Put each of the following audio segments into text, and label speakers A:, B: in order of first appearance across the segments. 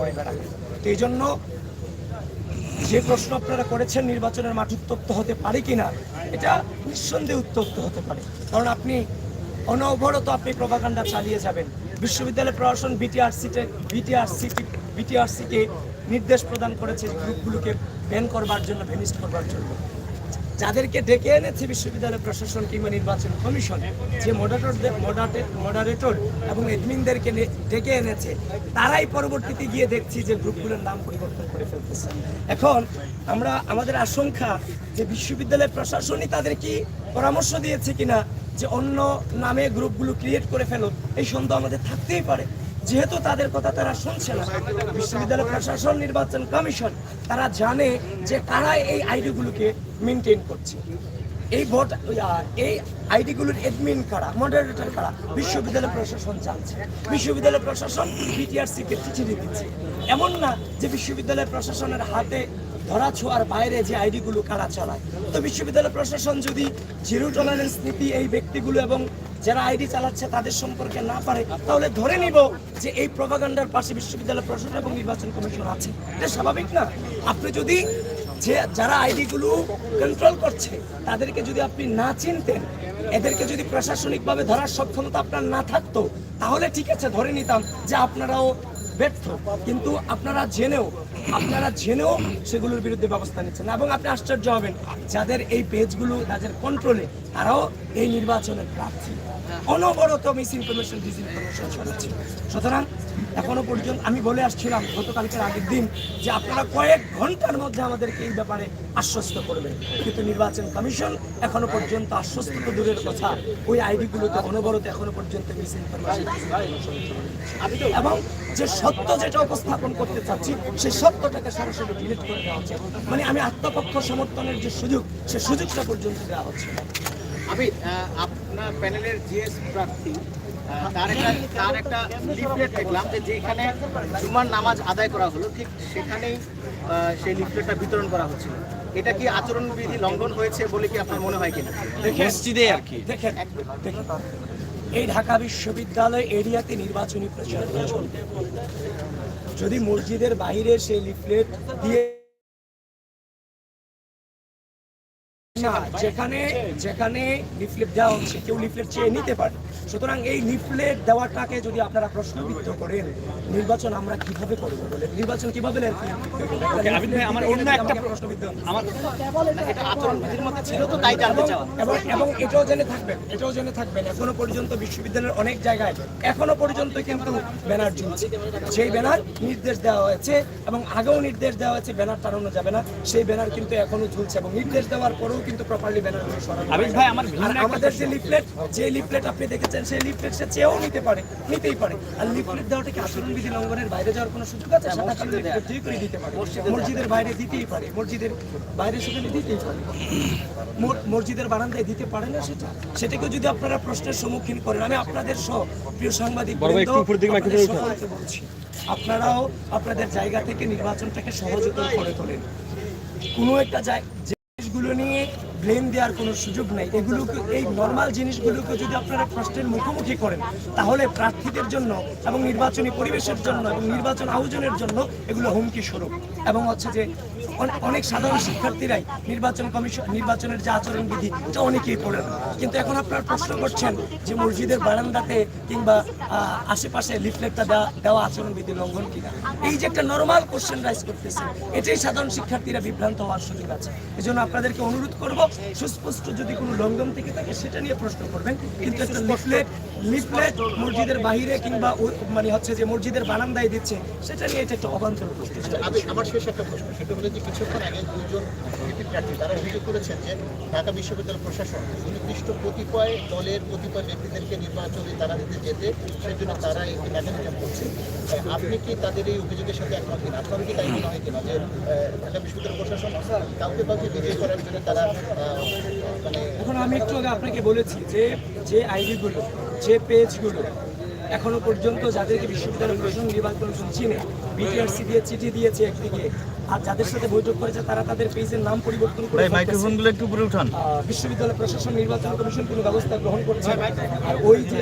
A: করে বেড়ায়। তো এই জন্য যে প্রশ্ন আপনারা করেছেন নির্বাচনের মাঠ উত্তপ্ত হতে পারে কিনা, এটা নিঃসন্দেহে উত্তপ্ত হতে পারে। কারণ আপনি অনবরত আপনি প্রভাকাণ্ডা চালিয়ে যাবেন। বিশ্ববিদ্যালয় প্রশাসন বিটিআরসিতে বিটিআরসিটি বিটিআরসিকে নির্দেশ প্রদান করেছে গ্রুপগুলোকে ব্যান করবার জন্য ভেনিস্ট করবার জন্য। যাদেরকে ডেকে এনেছে বিশ্ববিদ্যালয় প্রশাসন কিংবা নির্বাচন কমিশন, যে মডারেটরদের মডারেটর এবং এডমিনদেরকে ডেকে এনেছে, তারাই পরবর্তীতে গিয়ে দেখছি যে গ্রুপগুলোর নাম পরিবর্তন করে ফেলতেছে। এখন আমরা, আমাদের আশঙ্কা যে বিশ্ববিদ্যালয় প্রশাসনই তাদের কি পরামর্শ দিয়েছে কিনা, যে অন্য নামে গ্রুপগুলো ক্রিয়েট করে ফেলো এই সন্দেহ আমাদের থাকতেই পারে। যেহেতু তাদের কথা তারা শুনছে না, বিশ্ববিদ্যালয় প্রশাসন, নির্বাচন কমিশন, তারা জানে যে কারা এই আইডিগুলোকে মেনটেন করছে। এই ভোট এই আইডিগুলোর এডমিন কারা মডারেটর কারা, বিশ্ববিদ্যালয় প্রশাসন জানছে। বিশ্ববিদ্যালয় প্রশাসন বিটিআরসিকে চিঠি দিচ্ছে। এমন না যে বিশ্ববিদ্যালয় প্রশাসনের হাতে ধরা ছোঁয়ার বাইরে যে আইডিগুলো কারা চালায়? তো বিশ্ববিদ্যালয় প্রশাসন যদি জিরো টলারেন্স নীতি এই ব্যক্তিগুলো এবং যারা আইডি চালাচ্ছে তাদের সম্পর্কে না পারে, তাহলে ধরে নিব যে এই প্রভাগান্ডার পাশে বিশ্ববিদ্যালয় প্রশাসন এবং নির্বাচন কমিশন আছে। এটা স্বাভাবিক না? আপনি যদি যে যারা আইডিগুলো কন্ট্রোল করছে, তাদেরকে যদি আপনি না চিনতেন, এদেরকে যদি প্রশাসনিকভাবে ধরার সক্ষমতা আপনার না থাকতো, তাহলে ঠিক আছে, ধরে নিতাম যে আপনারাও ব্যর্থ। কিন্তু আপনারা জেনেও আপনারা জেনেও সেগুলোর বিরুদ্ধে ব্যবস্থা নিচ্ছেন এবং আপনি আশ্চর্য হবেন, যাদের এই পেজগুলো তাদের কন্ট্রোলে তারাও এই নির্বাচনের প্রার্থী। অনবরত মিস ইনফরমেশন ডিসইনফরমেশন ছড়াচ্ছে। সুতরাং এখনও পর্যন্ত আমি বলে আসছিলাম গতকালকের আগের দিন যে আপনারা কয়েক ঘণ্টার মধ্যে আমাদেরকে এই ব্যাপারে আশ্বস্ত করবেন। কিন্তু নির্বাচন কমিশন এখনও পর্যন্ত আশ্বস্ত তো দূরের কথা, ওই আইডিগুলোতে অনবরত এখনও পর্যন্ত মিস ইনফরমেশন এবং যে সত্য যেটা উপস্থাপন করতে চাচ্ছি সেই সত্যটাকে সরাসরি ডিলিট করে দেওয়া হচ্ছে। মানে আমি আত্মপক্ষ সমর্থনের যে সুযোগ, সে সুযোগটা পর্যন্ত দেওয়া হচ্ছে।
B: আমি আপনার প্যানেলের জিএস প্রার্থী তার একটা তার একটা লিফলেট দেখলাম যে যেখানে জুমার নামাজ আদায় করা হলো ঠিক সেখানেই সেই লিফলেটটা বিতরণ করা হচ্ছিল। এটা কি আচরণবিধি লঙ্ঘন হয়েছে বলে কি আপনার মনে হয় কিনা?
C: মসজিদে আর কি।
A: দেখেন দেখেন। এই ঢাকা বিশ্ববিদ্যালয় এরিয়াতে নির্বাচনী প্রচার যদি মসজিদের বাইরে সেই লিফলেট দিয়ে না যেখানে যেখানে লিফলেট দেওয়া হচ্ছে কেউ লিফলেট চেয়ে নিতে পারে। সুতরাং এই লিফলেট দেওয়াটাকে যদি আপনারা প্রশ্নবিদ্ধ করেন নির্বাচন আমরা কীভাবে করব বলে? নির্বাচন কীভাবে নেন?
C: আবিদ ভাই, আমার অন্য একটা
A: প্রশ্নবিদ্ধ
C: আমার
B: আচরণবিধির মধ্যে ছিল তো তাই জানতে চাওয়া।
A: এবং এবং এটাও জেনে থাকবেন এটাও জেনে থাকবেন এখনও পর্যন্ত বিশ্ববিদ্যালয়ের অনেক জায়গায় এখনও পর্যন্ত কিন্তু ব্যানার ঝুলছে। সেই ব্যানার নির্দেশ দেওয়া হয়েছে এবং আগেও নির্দেশ দেওয়া হয়েছে ব্যানার টানানো যাবে না। সেই ব্যানার কিন্তু এখনও ঝুলছে এবং নির্দেশ দেওয়ার পরেও কিন্তু প্রপারলি ব্যানারগুলো সরানো
C: আবিদ ভাই, আমার
A: আর আমাদের যে লিফলেট যে লিফলেট আপনি দেখেছেন সেই লিফলেট সে চেয়েও নিতে পারে নিতেই পারে। আর লিফলেট দেওয়াটা কি আচরণবিধি লঙ্ঘনের বাইরে যাওয়ার কোনো সুযোগ আছে? সেটা কিন্তু লিফলেট দিয়ে। করে দিতে পারে। মসজিদের বাইরে দিতেই পারে। মসজিদের বাইরে সেখানে দিতেই পারে। মসজিদের বারান্দায় দিতে পারে না সেটা? সেটাকে যদি আপনারা প্রশ্নের সম্মুখীন করেন আমি আপনাদের সহ প্রিয় সাংবাদিক বলছি আপনারাও আপনাদের জায়গা থেকে নির্বাচনটাকে সহজতর করে তোলেন। কোনো একটা জায়- জিনিসগুলো নিয়ে ব্লেম দেওয়ার কোনো সুযোগ নেই। এগুলোকে, এই নর্মাল জিনিসগুলোকে যদি আপনারা প্রশ্নের মুখোমুখি করেন, তাহলে প্রার্থীদের জন্য এবং নির্বাচনী পরিবেশের জন্য এবং নির্বাচন আয়োজনের জন্য এগুলো হুমকি স্বরূপ। এবং হচ্ছে যে, অনে- অনেক সাধারণ শিক্ষার্থীরাই নির্বাচন কমিশন, নির্বাচনের যে আচরণবিধি, এটা অনেকেই পড়েন কিন্তু এখন আপনারা প্রশ্ন করছেন যে মসজিদের বারান্দাতে কিংবা আশেপাশে লিফলেটটা দেওয়া দেওয়া আচরণবিধি লঙ্ঘন কিনা? এই যে একটা নর্মাল কোশ্চেন রাইজ করতেছে এটাই সাধারণ শিক্ষার্থীরা বিভ্রান্ত হওয়ার সুযোগ আছে। এজন্য আপনাদেরকে অনুরোধ করব সুস্পষ্ট যদি কোনো লঙ্ঘন থেকে থাকে সেটা নিয়ে প্রশ্ন করবেন। কিন্তু একটা লিফলেট লিফলেট মসজিদের বাইরে কিংবা মানে হচ্ছে যে মসজিদের বারান্দায় দিচ্ছে সেটা নিয়ে এটা একটা অবান্তর প্রশ্ন।
D: আমার শেষ একটা প্রশ্ন। সেটা হলো যে কিছুক্ষণ আগে দুজন প্রার্থী তারা অভিযোগ করেছেন যে ঢাকা বিশ্ববিদ্যালয় প্রশাসন সুনির্দিষ্ট কতিপয় দলের কতিপয় ব্যক্তিদেরকে নির্বাচনে তারা দিতে যেতে সেজন্য তারা এই মেকানিজম করছে। আপনি কি তাদের এই অভিযোগের সাথে একমত কিনা? আপনার কি তাই মনে হয় কিনা যে ঢাকা বিশ্ববিদ্যালয় প্রশাসন কাউকে কাউকে বিজয় করার জন্য তারা মানে
A: এখন আমি একটু আগে আপনাকে বলেছি যে যে আইডিগুলো যে পেজগুলো এখনও পর্যন্ত যাদেরকে বিশ্ববিদ্যালয় প্রশাসন নির্বাচন কমিশন চিনে বিটিআরসি দিয়ে চিঠি দিয়েছে একদিকে আর যাদের সাথে বৈঠক করেছে তারা তাদের পেজের নাম পরিবর্তন করে
C: মাইক্রোফোনগুলো একটু উপরে উঠান।
A: বিশ্ববিদ্যালয় প্রশাসন নির্বাচন কমিশন কোনো ব্যবস্থা গ্রহণ করছে আর ওই যে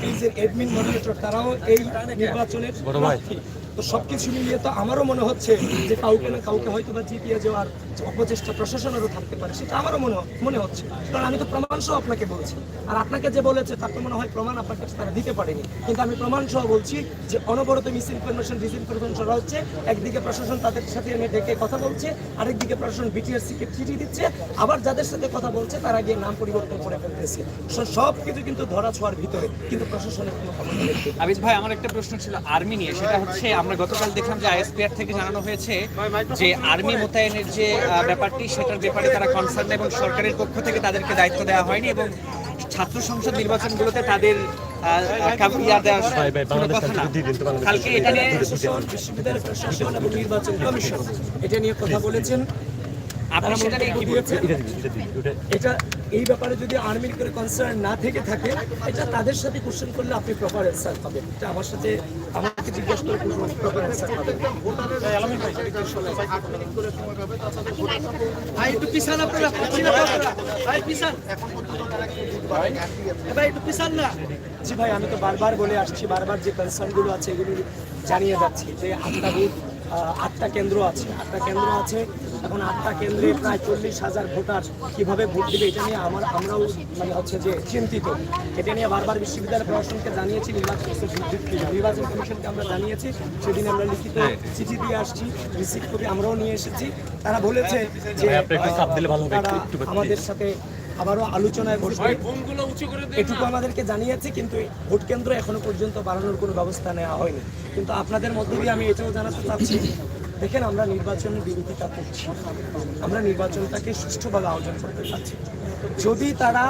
A: পেজের এডমিন মডারেটর তারাও এই নির্বাচনের তো সবকিছু মিলিয়ে তো আমারও মনে হচ্ছে যে কাউকে না কাউকে হয়তো বা জিতিয়ে যাওয়ার অপচেষ্টা প্রশাসনেরও থাকতে পারে, সেটা আমারও মনে মনে হচ্ছে। কারণ আমি তো প্রমাণ সহ আপনাকে বলছি। আর আপনাকে যে বলেছে, তার তো মনে হয় প্রমাণ আপনার কাছে তারা দিতে পারেনি। কিন্তু আমি প্রমাণ সহ বলছি যে অনবরত মিস ইনফরমেশন ডিস ইনফরমেশন করা হচ্ছে। একদিকে প্রশাসন তাদের সাথে এনে ডেকে কথা বলছে, আরেকদিকে প্রশাসন বিটিআরসি কে চিঠি দিচ্ছে। আবার যাদের সাথে কথা বলছে, তারা গিয়ে নাম পরিবর্তন করে ফেলতেছে। সব কিছু কিন্তু ধরা ছোঁয়ার ভিতরে কিন্তু প্রশাসনের কোনো
C: আবিজ ভাই, আমার একটা প্রশ্ন ছিল আর্মি নিয়ে, সেটা হচ্ছে আমরা গতকাল দেখলাম যে আইএসপিআর থেকে জানানো হয়েছে যে আর্মি মোতায়েনের যে আহ, ব্যাপারটি সেটার ব্যাপারে তারা কনসার্ন এবং সরকারের পক্ষ থেকে তাদেরকে দায়িত্ব দেওয়া হয়নি এবং ছাত্র সংসদ নির্বাচনগুলোতে তাদের আহ, কাম- দেওয়ার কোনো কথা না। কালকে এটা নিয়ে
A: বিশ্ববিদ্যালয় প্রশাসন এবং নির্বাচন কমিশন এটা নিয়ে কথা বলেছেন
C: আপনি সেটা নিয়ে কি বলছেন?
A: এটা এই ব্যাপারে যদি আর্মির করে কনসার্ন না থেকে থাকে এটা তাদের সাথে কোশ্চেন করলে আপনি প্রপার অ্যান্সার পাবেন। এটা আমার সাথে আমাকে জিজ্ঞেস করে প্রপার অ্যান্সার পাবেন ভাই একটু পিছান আপনারা ভাই পিছান ভাই একটু পিছান না। জি ভাই আমি তো বারবার বলে আসছি বারবার যে কনসার্নগুলো আছে এগুলো জানিয়ে যাচ্ছি যে আহ, আটটা কেন্দ্র আছে। আটটা কেন্দ্র আছে। এখন আটটা কেন্দ্রে প্রায় চল্লিশ হাজার ভোটার কীভাবে ভোট দিবে এটা নিয়ে আমার আমরাও মানে হচ্ছে যে চিন্তিত। এটা নিয়ে বারবার বিশ্ববিদ্যালয় প্রশাসনকে জানিয়েছি নির্বাচন নির্বাচন কমিশনকে আমরা জানিয়েছি। সেদিন আমরা লিখিত চিঠি দিয়ে আসছি রিসিভ করে আমরাও নিয়ে এসেছি। তারা বলেছে যে তারা আমাদের সাথে আবারও আলোচনায় বসবে। এটুকু আমাদেরকে জানিয়েছে কিন্তু ভোট কেন্দ্র এখনও পর্যন্ত বাড়ানোর কোনো ব্যবস্থা নেওয়া হয়নি। কিন্তু আপনাদের মধ্য দিয়ে আমি এটাও জানাতে চাচ্ছি দেখেন আমরা নির্বাচনের বিরোধিতা করছি। আমরা নির্বাচনটাকে সুষ্ঠুভাবে আয়োজন করতে চাচ্ছি। যদি তারা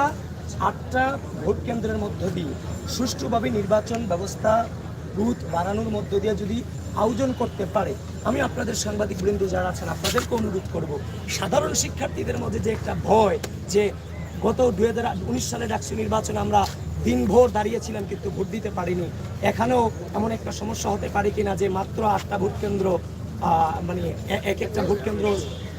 A: আটটা ভোট কেন্দ্রের মধ্য দিয়ে সুষ্ঠুভাবে নির্বাচন ব্যবস্থা বুথ বাড়ানোর মধ্য দিয়ে যদি আয়োজন করতে পারে আমি আপনাদের সাংবাদিক বৃন্দ যারা আছেন আপনাদেরকে অনুরোধ করব সাধারণ শিক্ষার্থীদের মধ্যে যে একটা ভয় যে গত দু উনিশ সালে ডাকসু নির্বাচনে আমরা দিনভর দাঁড়িয়েছিলাম, কিন্তু ভোট দিতে পারিনি। এখানেও এমন একটা সমস্যা হতে পারে কিনা যে মাত্র আটটা ভোট কেন্দ্র মানে এক একটা ভোট কেন্দ্র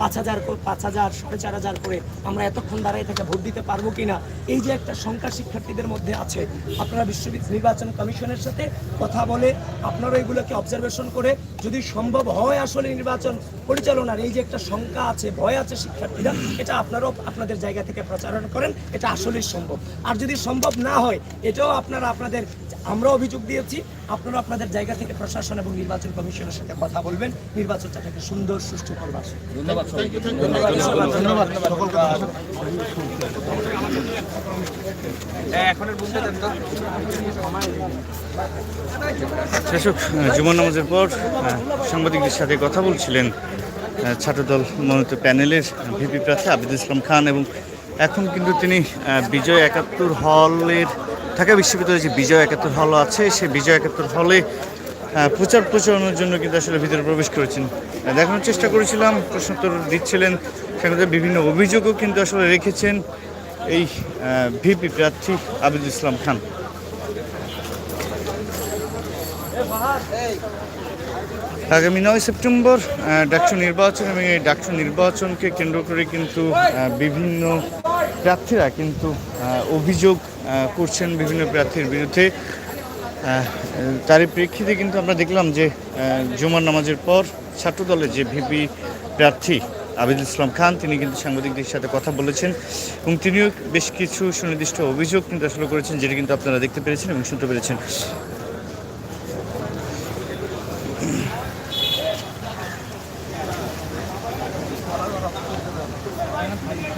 A: পাঁচ হাজার পাঁচ হাজার, সাড়ে চার হাজার করে আমরা এতক্ষণ দাঁড়িয়ে থেকে ভোট দিতে পারব কিনা? এই যে একটা শঙ্কা শিক্ষার্থীদের মধ্যে আছে, আপনারা বিশ্ববিদ্যালয় নির্বাচন কমিশনের সাথে কথা বলে আপনারা এগুলোকে অবজারভেশন করে যদি সম্ভব হয় আসলে নির্বাচন পরিচালনার এই যে একটা শঙ্কা আছে, ভয় আছে শিক্ষার্থীরা, এটা আপনারাও আপনাদের জায়গা থেকে প্রচারণ করেন, এটা আসলেই সম্ভব। আর যদি সম্ভব না হয়, এটাও আপনারা আপনাদের আমরা অভিযোগ দিয়েছি, আপনারা আপনাদের জায়গা থেকে প্রশাসন এবং নির্বাচন কমিশনের সাথে কথা বলবেন নির্বাচনটাকে সুন্দর, সুষ্ঠু করবার।
C: তো
E: শাসক জুমন নামাজের পর সাংবাদিকদের সাথে কথা বলছিলেন আহ, ছাত্রদল মনোনীত প্যানেলের ভিপি প্রার্থী আবিদ ইসলাম খান এবং এখন কিন্তু তিনি বিজয় একাত্তর হলের ঢাকা বিশ্ববিদ্যালয়ে যে বিজয় একাত্তর হল আছে সে বিজয় একাত্তর হলে প্রচার প্রচারণের জন্য কিন্তু আসলে ভিতরে প্রবেশ করেছেন। দেখানোর চেষ্টা করেছিলাম, প্রশ্নোত্তর দিচ্ছিলেন, সেখানে বিভিন্ন অভিযোগও কিন্তু আসলে রেখেছেন এই ভিপি প্রার্থী আবিদ ইসলাম খান। আগামী নয় সেপ্টেম্বর ডাকসু নির্বাচন এবং এই ডাকসু নির্বাচনকে কেন্দ্র করে কিন্তু বিভিন্ন প্রার্থীরা কিন্তু অভিযোগ করছেন বিভিন্ন প্রার্থীর বিরুদ্ধে। তারই প্রেক্ষিতে কিন্তু আমরা দেখলাম যে জুমার নামাজের পর ছাত্র ছাত্রদলের যে ভিপি প্রার্থী আবিদুল ইসলাম খান, তিনি কিন্তু সাংবাদিকদের সাথে কথা বলেছেন এবং তিনিও বেশ কিছু সুনির্দিষ্ট অভিযোগ কিন্তু আসলে করেছেন, যেটি কিন্তু আপনারা দেখতে পেরেছেন এবং শুনতে পেরেছেন।